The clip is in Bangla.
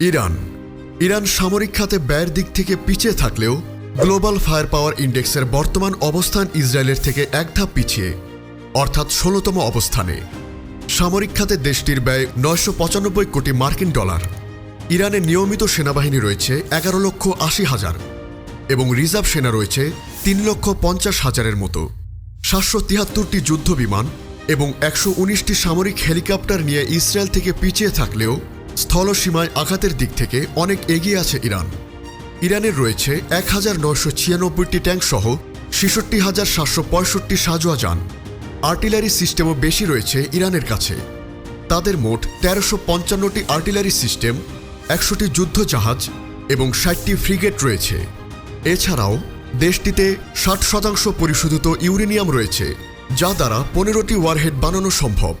ইরান। ইরান সামরিক খাতে ব্যয়ের দিক থেকে পিছিয়ে থাকলেও গ্লোবাল ফায়ার পাওয়ার ইন্ডেক্সের বর্তমান অবস্থান ইসরায়েলের থেকে এক ধাপ পিছিয়ে, অর্থাৎ ষোলতম অবস্থানে। সামরিক খাতে দেশটির ব্যয় নয়শো পঁচানব্বই কোটি মার্কিন ডলার। ইরানের নিয়মিত সেনাবাহিনী রয়েছে এগারো লক্ষ আশি হাজার এবং রিজার্ভ সেনা রয়েছে তিন লক্ষ পঞ্চাশ হাজারের মতো। সাতশো তিয়াত্তরটি যুদ্ধ বিমান এবং একশো উনিশটি সামরিক হেলিকপ্টার নিয়ে ইসরায়েল থেকে পিছিয়ে থাকলেও স্থলসীমায় আঘাতের দিক থেকে অনেক এগিয়ে আছে ইরান। ইরানের রয়েছে এক হাজার নয়শো ছিয়ানব্বইটি ট্যাঙ্ক সহ ছেষট্টি হাজার সাতশো পঁয়ষট্টি সাজোয়া যান। আর্টিলারি সিস্টেমও বেশি রয়েছে ইরানের কাছে। তাদের মোট তেরোশো পঞ্চান্নটি আর্টিলারি সিস্টেম, একশোটি যুদ্ধ জাহাজ এবং ষাটটি ফ্রিগেট রয়েছে। এছাড়াও দেশটিতে ষাট শতাংশ পরিশোধিত ইউরেনিয়াম রয়েছে, যা দ্বারা পনেরোটি ওয়ারহেড বানানো সম্ভব।